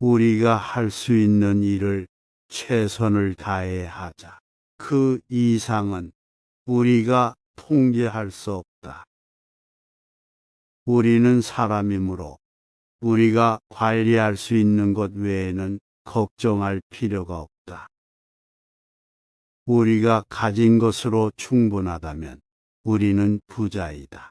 우리가 할 수 있는 일을 최선을 다해 하자. 그 이상은 우리가 통제할 수 없다. 우리는 사람이므로 우리가 관리할 수 있는 것 외에는 걱정할 필요가 없다. 우리가 가진 것으로 충분하다면 우리는 부자이다.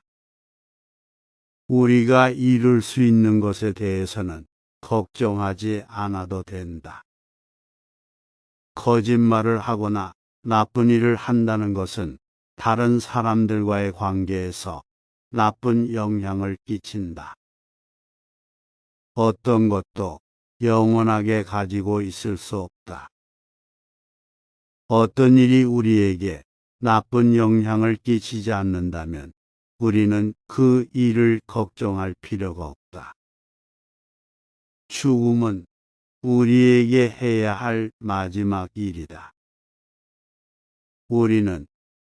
우리가 이룰 수 있는 것에 대해서는 걱정하지 않아도 된다. 거짓말을 하거나 나쁜 일을 한다는 것은 다른 사람들과의 관계에서 나쁜 영향을 끼친다. 어떤 것도 영원하게 가지고 있을 수 없다. 어떤 일이 우리에게 나쁜 영향을 끼치지 않는다면 우리는 그 일을 걱정할 필요가 없다. 죽음은 우리에게 해야 할 마지막 일이다. 우리는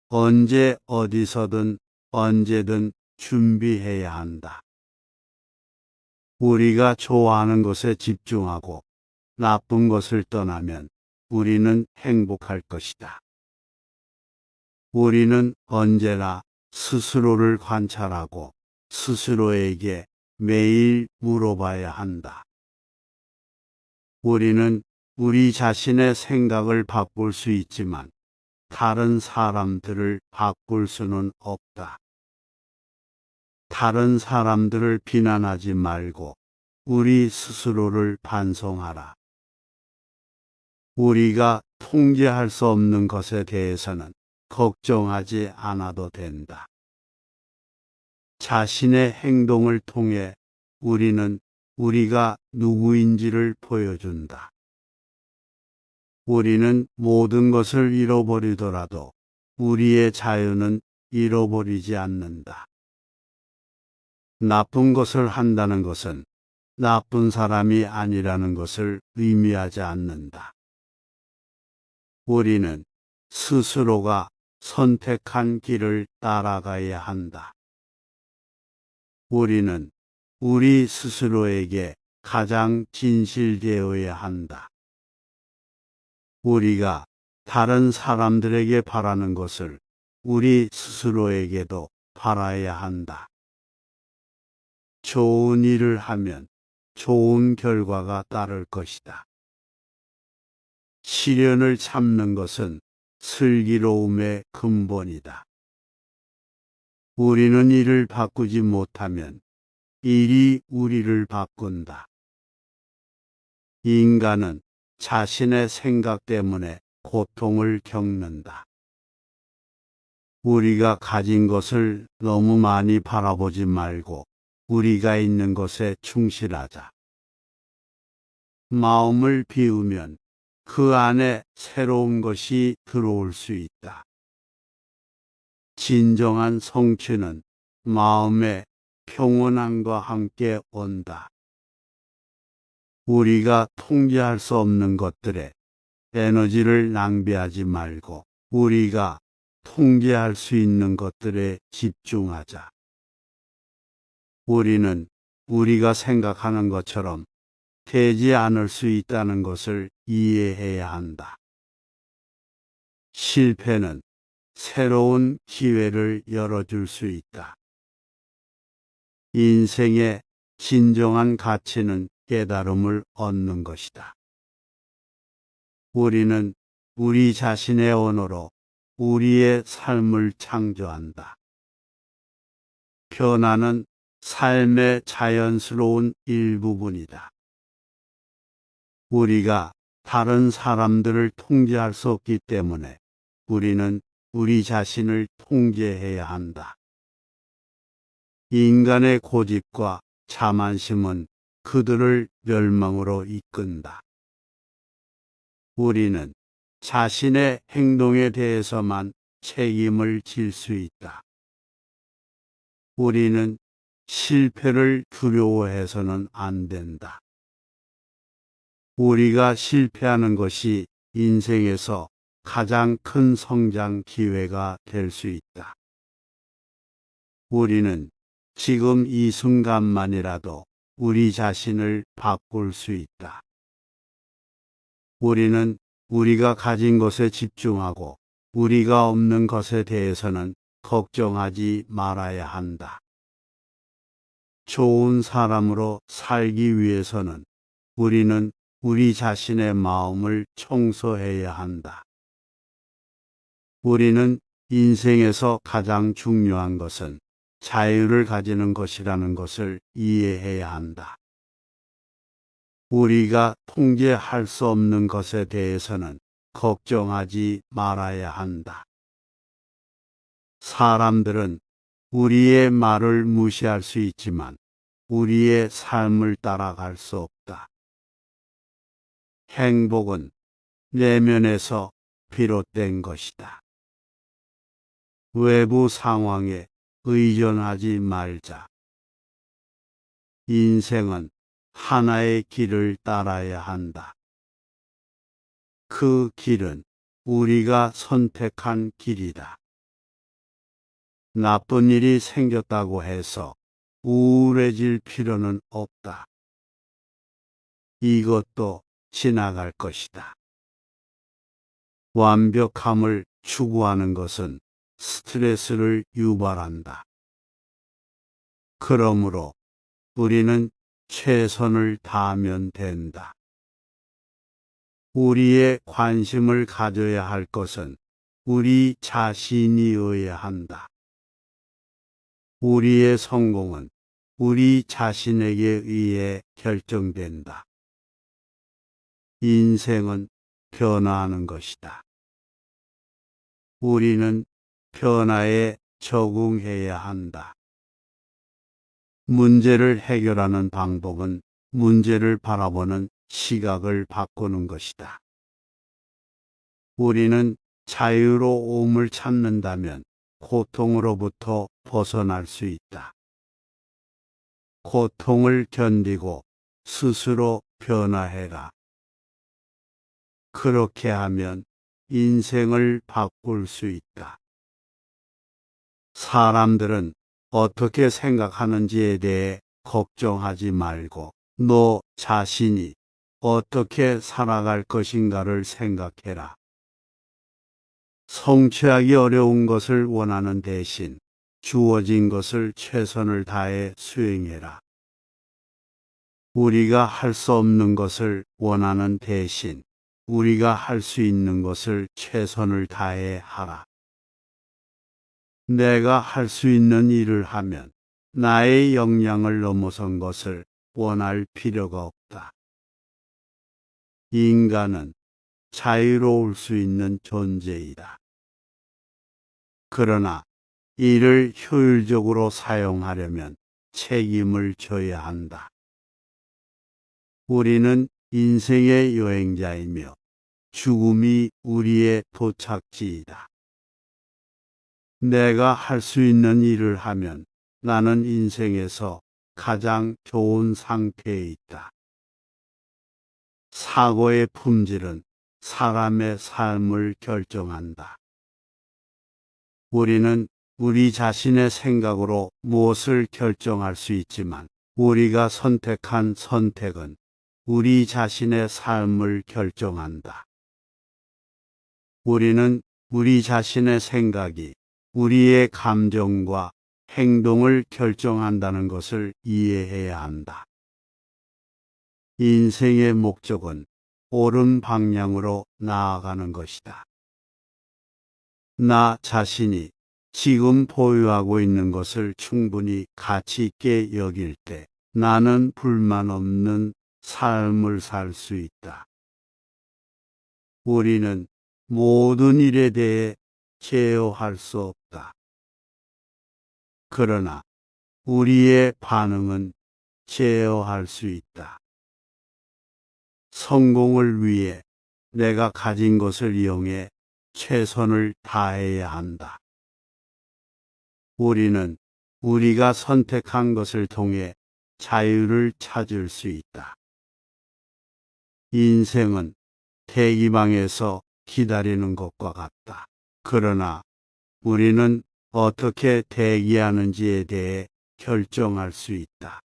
언제 어디서든 언제든 준비해야 한다. 우리가 좋아하는 것에 집중하고 나쁜 것을 떠나면 우리는 행복할 것이다. 우리는 언제나 스스로를 관찰하고 스스로에게 매일 물어봐야 한다. 우리는 우리 자신의 생각을 바꿀 수 있지만 다른 사람들을 바꿀 수는 없다. 다른 사람들을 비난하지 말고 우리 스스로를 반성하라. 우리가 통제할 수 없는 것에 대해서는 걱정하지 않아도 된다. 자신의 행동을 통해 우리는 우리가 누구인지를 보여준다. 우리는 모든 것을 잃어버리더라도 우리의 자유는 잃어버리지 않는다. 나쁜 것을 한다는 것은 나쁜 사람이 아니라는 것을 의미하지 않는다. 우리는 스스로가 선택한 길을 따라가야 한다. 우리는 우리 스스로에게 가장 진실되어야 한다. 우리가 다른 사람들에게 바라는 것을 우리 스스로에게도 바라야 한다. 좋은 일을 하면 좋은 결과가 따를 것이다. 시련을 참는 것은 슬기로움의 근본이다. 우리는 이를 바꾸지 못하면 일이 우리를 바꾼다. 인간은 자신의 생각 때문에 고통을 겪는다. 우리가 가진 것을 너무 많이 바라보지 말고 우리가 있는 것에 충실하자. 마음을 비우면 그 안에 새로운 것이 들어올 수 있다. 진정한 성취는 마음의 평온함과 함께 온다. 우리가 통제할 수 없는 것들에 에너지를 낭비하지 말고 우리가 통제할 수 있는 것들에 집중하자. 우리는 우리가 생각하는 것처럼 되지 않을 수 있다는 것을 이해해야 한다. 실패는 새로운 기회를 열어줄 수 있다. 인생의 진정한 가치는 깨달음을 얻는 것이다. 우리는 우리 자신의 언어로 우리의 삶을 창조한다. 변화는 삶의 자연스러운 일부분이다. 우리가 다른 사람들을 통제할 수 없기 때문에 우리는 우리 자신을 통제해야 한다. 인간의 고집과 자만심은 그들을 멸망으로 이끈다. 우리는 자신의 행동에 대해서만 책임을 질 수 있다. 우리는 실패를 두려워해서는 안 된다. 우리가 실패하는 것이 인생에서 가장 큰 성장 기회가 될 수 있다. 우리는 지금 이 순간만이라도 우리 자신을 바꿀 수 있다. 우리는 우리가 가진 것에 집중하고 우리가 없는 것에 대해서는 걱정하지 말아야 한다. 좋은 사람으로 살기 위해서는 우리는 우리 자신의 마음을 청소해야 한다. 우리는 인생에서 가장 중요한 것은 자유를 가지는 것이라는 것을 이해해야 한다. 우리가 통제할 수 없는 것에 대해서는 걱정하지 말아야 한다. 사람들은 우리의 말을 무시할 수 있지만 우리의 삶을 따라갈 수 없다. 행복은 내면에서 비롯된 것이다. 외부 상황에 의존하지 말자. 인생은 하나의 길을 따라야 한다. 그 길은 우리가 선택한 길이다. 나쁜 일이 생겼다고 해서 우울해질 필요는 없다. 이것도 지나갈 것이다. 완벽함을 추구하는 것은 스트레스를 유발한다. 그러므로 우리는 최선을 다하면 된다. 우리의 관심을 가져야 할 것은 우리 자신이어야 한다. 우리의 성공은 우리 자신에게 의해 결정된다. 인생은 변화하는 것이다. 우리는 변화에 적응해야 한다. 문제를 해결하는 방법은 문제를 바라보는 시각을 바꾸는 것이다. 우리는 자유로움을 찾는다면 고통으로부터 벗어날 수 있다. 고통을 견디고 스스로 변화해라. 그렇게 하면 인생을 바꿀 수 있다. 사람들은 어떻게 생각하는지에 대해 걱정하지 말고 너 자신이 어떻게 살아갈 것인가를 생각해라. 성취하기 어려운 것을 원하는 대신 주어진 것을 최선을 다해 수행해라. 우리가 할 수 없는 것을 원하는 대신 우리가 할 수 있는 것을 최선을 다해 하라. 내가 할 수 있는 일을 하면 나의 역량을 넘어선 것을 원할 필요가 없다. 인간은 자유로울 수 있는 존재이다. 그러나 이를 효율적으로 사용하려면 책임을 져야 한다. 우리는 인생의 여행자이며 죽음이 우리의 도착지이다. 내가 할 수 있는 일을 하면 나는 인생에서 가장 좋은 상태에 있다. 사고의 품질은 사람의 삶을 결정한다. 우리는 우리 자신의 생각으로 무엇을 결정할 수 있지만 우리가 선택한 선택은 우리 자신의 삶을 결정한다. 우리는 우리 자신의 생각이 우리의 감정과 행동을 결정한다는 것을 이해해야 한다. 인생의 목적은 옳은 방향으로 나아가는 것이다. 나 자신이 지금 보유하고 있는 것을 충분히 가치 있게 여길 때 나는 불만 없는 삶을 살 수 있다. 우리는 모든 일에 대해 제어할 수 없다. 그러나 우리의 반응은 제어할 수 있다. 성공을 위해 내가 가진 것을 이용해 최선을 다해야 한다. 우리는 우리가 선택한 것을 통해 자유를 찾을 수 있다. 인생은 대기방에서 기다리는 것과 같다. 그러나 우리는 어떻게 대기하는지에 대해 결정할 수 있다.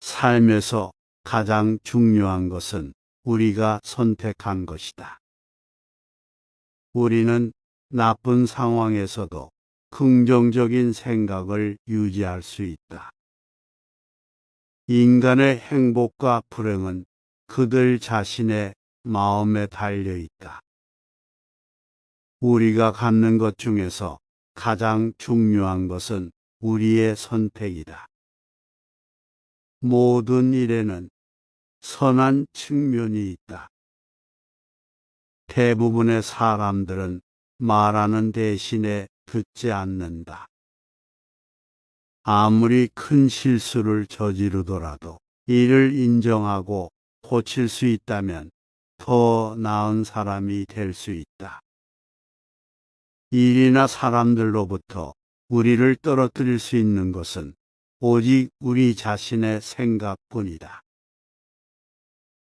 삶에서 가장 중요한 것은 우리가 선택한 것이다. 우리는 나쁜 상황에서도 긍정적인 생각을 유지할 수 있다. 인간의 행복과 불행은 그들 자신의 마음에 달려 있다. 우리가 갖는 것 중에서 가장 중요한 것은 우리의 선택이다. 모든 일에는 선한 측면이 있다. 대부분의 사람들은 말하는 대신에 듣지 않는다. 아무리 큰 실수를 저지르더라도 이를 인정하고 고칠 수 있다면 더 나은 사람이 될 수 있다. 일이나 사람들로부터 우리를 떨어뜨릴 수 있는 것은 오직 우리 자신의 생각뿐이다.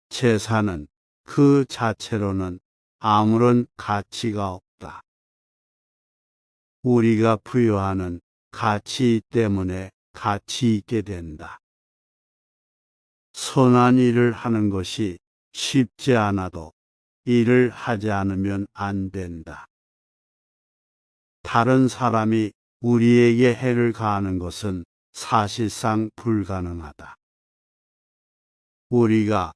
재산은 그 자체로는 아무런 가치가 없다. 우리가 부여하는 가치 때문에 가치 있게 된다. 선한 일을 하는 것이 쉽지 않아도 일을 하지 않으면 안 된다. 다른 사람이 우리에게 해를 가하는 것은 사실상 불가능하다. 우리가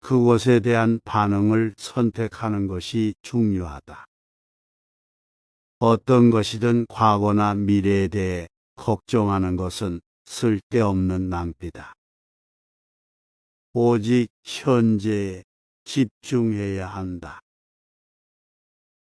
그것에 대한 반응을 선택하는 것이 중요하다. 어떤 것이든 과거나 미래에 대해 걱정하는 것은 쓸데없는 낭비다. 오직 현재에 집중해야 한다.